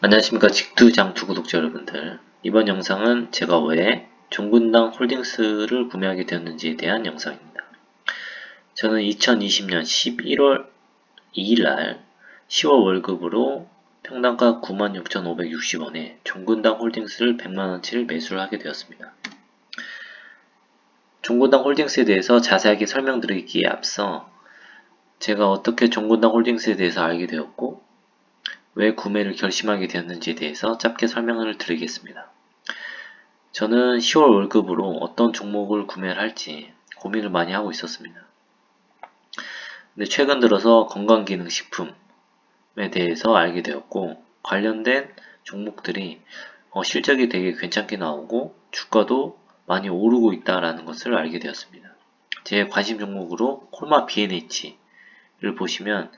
안녕하십니까. 직투장투 구독자 여러분들. 이번 영상은 제가 왜 종군당 홀딩스를 구매하게 되었는지에 대한 영상입니다. 저는 2020년 11월 2일날 10월 월급으로 평당가 96,560원에 종군당 홀딩스를 100만원치를 매수를 하게 되었습니다. 종군당 홀딩스에 대해서 자세하게 설명드리기에 앞서 제가 어떻게 종군당 홀딩스에 대해서 알게 되었고 왜 구매를 결심하게 되었는지에 대해서 짧게 설명을 드리겠습니다. 저는 10월 월급으로 어떤 종목을 구매를 할지 고민을 많이 하고 있었습니다. 근데 최근 들어서 건강기능식품에 대해서 알게 되었고 관련된 종목들이 어, 실적이 되게 괜찮게 나오고 주가도 많이 오르고 있다라는 것을 알게 되었습니다. 제 관심 종목으로 콜마 B&H를 보시면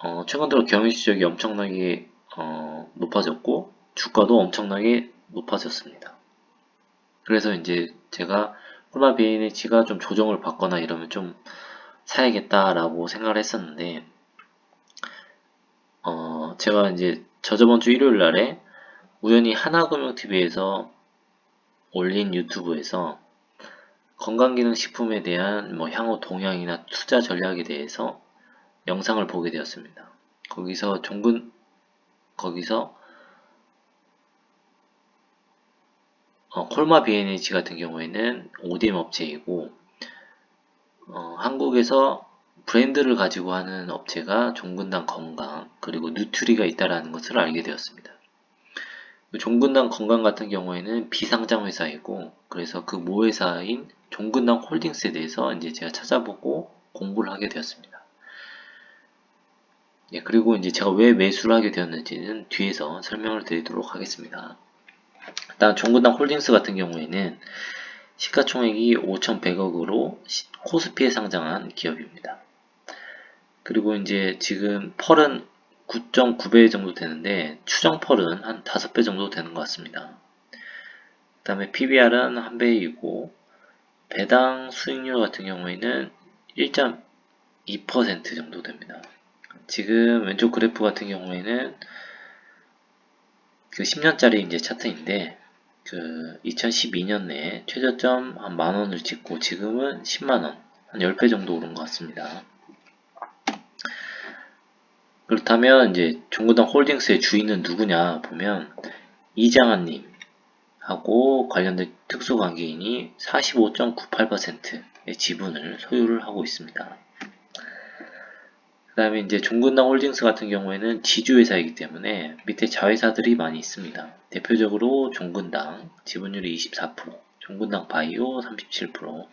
어, 최근 들어 경유 실적이 엄청나게 어, 높아졌고 주가도 엄청나게 높아졌습니다. 그래서 이제 제가 BNH가 좀 조정을 받거나 이러면 좀 사야겠다라고 생각을 했었는데 어, 제가 이제 저저번 주 일요일 날에 우연히 하나금융TV에서 올린 유튜브에서 건강기능식품에 대한 뭐 향후 동향이나 투자 전략에 대해서 영상을 보게 되었습니다. 거기서 종근 거기서 어, 콜마 B&H 같은 경우에는 ODM 업체이고 어, 한국에서 브랜드를 가지고 하는 업체가 종근당 건강 그리고 뉴트리가 있다라는 것을 알게 되었습니다. 종근당 건강 같은 경우에는 비상장 회사이고 그래서 그 모회사인 종근당 홀딩스에 대해서 이제 제가 찾아보고 공부를 하게 되었습니다. 예, 그리고 이제 제가 왜 매수를 하게 되었는지는 뒤에서 설명을 드리도록 하겠습니다. 일단 종근당 홀딩스 같은 경우에는 시가총액이 5,100억으로 코스피에 상장한 기업입니다. 그리고 이제 지금 펄은 9.9배 정도 되는데 추정 펄은 한 5배 정도 되는 것 같습니다. 그 다음에 PBR은 1배이고 배당 수익률 같은 경우에는 1.2% 정도 됩니다. 지금 왼쪽 그래프 같은 경우에는 그 10년짜리 이제 차트인데 그 2012년에 최저점 한 만원을 찍고 지금은 10만원 한 10배 정도 오른 것 같습니다. 그렇다면 이제 종구당 홀딩스의 주인은 누구냐 보면 이장한님 하고 관련된 특수관계인이 45.98%의 지분을 소유를 하고 있습니다. 그 다음에 이제 종근당 홀딩스 같은 경우에는 지주회사이기 때문에 밑에 자회사들이 많이 있습니다. 대표적으로 종근당 지분율이 24%, 종근당 바이오 37%.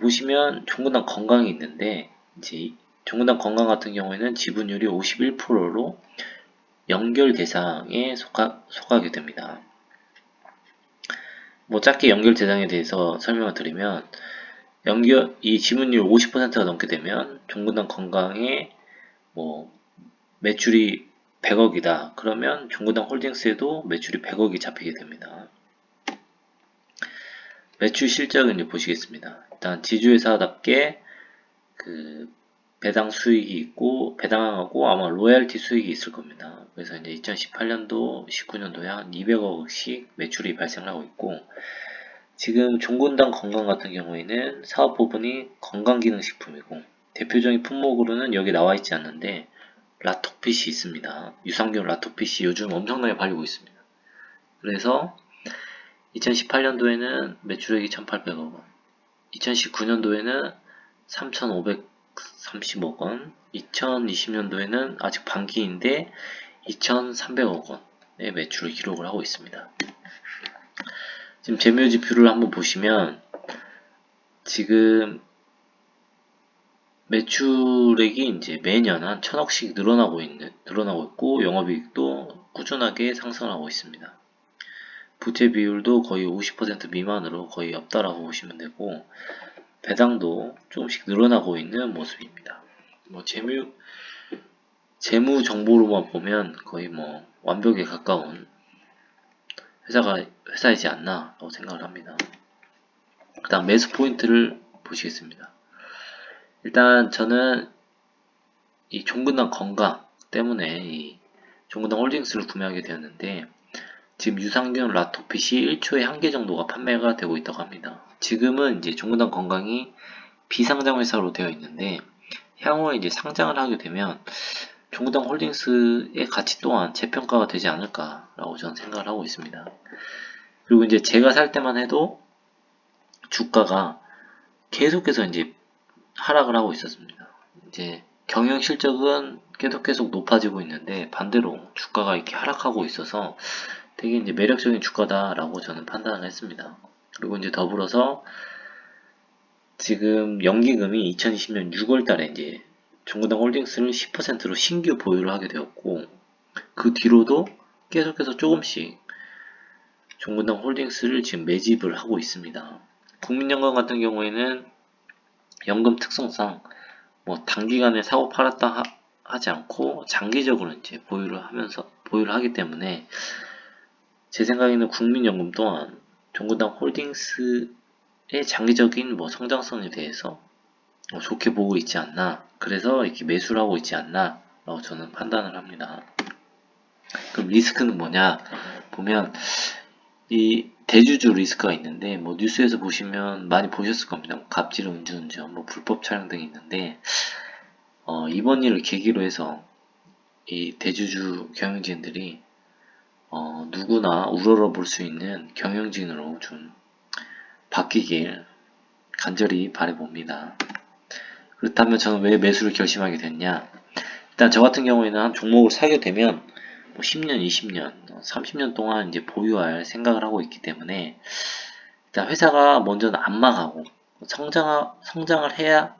보시면 종근당 건강이 있는데 이제 종근당 건강 같은 경우에는 지분율이 51%로 연결 대상에 속하, 속하게 됩니다. 뭐 짧게 연결 대상에 대해서 설명을 드리면 연결 이 지분율 50%가 넘게 되면 종근당 건강에 뭐 매출이 100억이다. 그러면 종근당 홀딩스에도 매출이 100억이 잡히게 됩니다. 매출 실적은 보시겠습니다. 일단 지주회사답게 그 배당 수익이 있고 배당하고 아마 로얄티 수익이 있을 겁니다. 그래서 이제 2018년도, 19년도에 한 200억씩 매출이 발생하고 있고 지금 종군당 건강 같은 경우에는 사업 부분이 건강기능식품이고 대표적인 품목으로는 여기 나와 있지 않는데 라토핏이 있습니다. 유산균 라토핏이 요즘 엄청나게 팔리고 있습니다. 그래서 2018년도에는 매출액이 1,800억 원, 2019년도에는 3,530억 원, 2020년도에는 아직 반기인데 2,300억 원의 매출을 기록을 하고 있습니다. 지금 재묘지표를 한번 보시면 지금 매출액이 이제 매년 한 천억씩 늘어나고 있는 늘어나고 있고 영업이익도 꾸준하게 상승하고 있습니다. 부채 비율도 거의 50% 미만으로 거의 없다라고 보시면 되고 배당도 조금씩 늘어나고 있는 모습입니다. 뭐 재무 재무 정보로만 보면 거의 뭐 완벽에 가까운 회사가 회사이지 않나 라고 생각을 합니다. 그 다음 매수 포인트를 보시겠습니다. 일단 저는 이 종근당 건강 때문에 이 종근당 홀딩스를 구매하게 되었는데 지금 유산균 라토핏이 1초에 한 개 정도가 판매가 되고 있다고 합니다. 지금은 이제 종근당 건강이 비상장 회사로 되어 있는데 향후에 이제 상장을 하게 되면 종근당 홀딩스의 가치 또한 재평가가 되지 않을까라고 저는 생각을 하고 있습니다. 그리고 이제 제가 살 때만 해도 주가가 계속해서 이제 하락을 하고 있었습니다. 이제 경영 실적은 계속 계속 높아지고 있는데 반대로 주가가 이렇게 하락하고 있어서 되게 이제 매력적인 주가다라고 저는 판단을 했습니다. 그리고 이제 더불어서 지금 연기금이 2020년 6월 달에 이제 종근당 홀딩스를 10%로 신규 보유를 하게 되었고 그 뒤로도 계속해서 조금씩 종근당 홀딩스를 지금 매집을 하고 있습니다. 국민연금 같은 경우에는 연금 특성상 뭐 단기간에 사고 팔았다 하, 지 않고 장기적으로 이제 보유를 하면서 보유를 하기 때문에 제 생각에는 국민연금 또한 종근당 홀딩스의 장기적인 뭐 성장성에 대해서 뭐 좋게 보고 있지 않나 그래서 이렇게 매수를 하고 있지 않나 라고 저는 판단을 합니다. 그럼 리스크는 뭐냐 보면 이 대주주 리스크가 있는데 뭐 뉴스에서 보시면 많이 보셨을 겁니다. 뭐 갑질 음주운전, 뭐 불법 촬영 등이 있는데 어, 이번 일을 계기로 해서 이 대주주 경영진들이 어, 누구나 우러러 볼 수 있는 경영진으로 좀 바뀌길 간절히 바래봅니다. 그렇다면 저는 왜 매수를 결심하게 됐냐? 일단 저 같은 경우에는 한 종목을 사게 되면 뭐 10년, 20년, 30년 동안 이제 보유할 생각을 하고 있기 때문에 일단 회사가 먼저는 안 망하고 성장 성장을 해야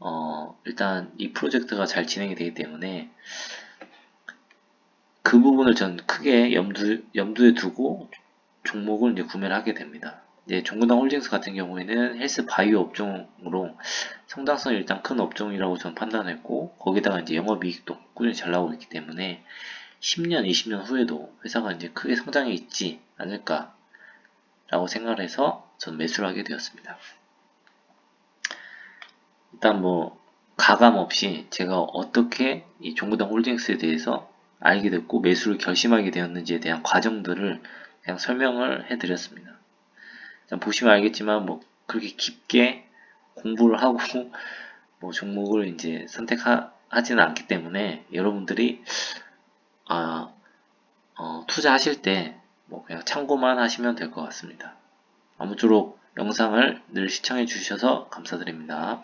어, 일단 이 프로젝트가 잘 진행이 되기 때문에 그 부분을 전 크게 염두, 염두에 두고 종목을 이제 구매를 하게 됩니다. 이제 종근당 홀딩스 같은 경우에는 헬스 바이오 업종으로 성장성이 일단 큰 업종이라고 저는 판단했고 거기다가 이제 영업이익도 꾸준히 잘 나오고 있기 때문에 10년, 20년 후에도 회사가 이제 크게 성장해 있지 않을까 라고 생각을 해서 전 매수를 하게 되었습니다. 일단 뭐 가감 없이 제가 어떻게 이 종구당 홀딩스에 대해서 알게 됐고 매수를 결심하게 되었는지에 대한 과정들을 그냥 설명을 해드렸습니다. 보시면 알겠지만 뭐 그렇게 깊게 공부를 하고 뭐 종목을 이제 선택하지는 않기 때문에 여러분들이 아, 어, 투자하실 때 뭐 그냥 참고만 하시면 될 것 같습니다. 아무쪼록 영상을 늘 시청해 주셔서 감사드립니다.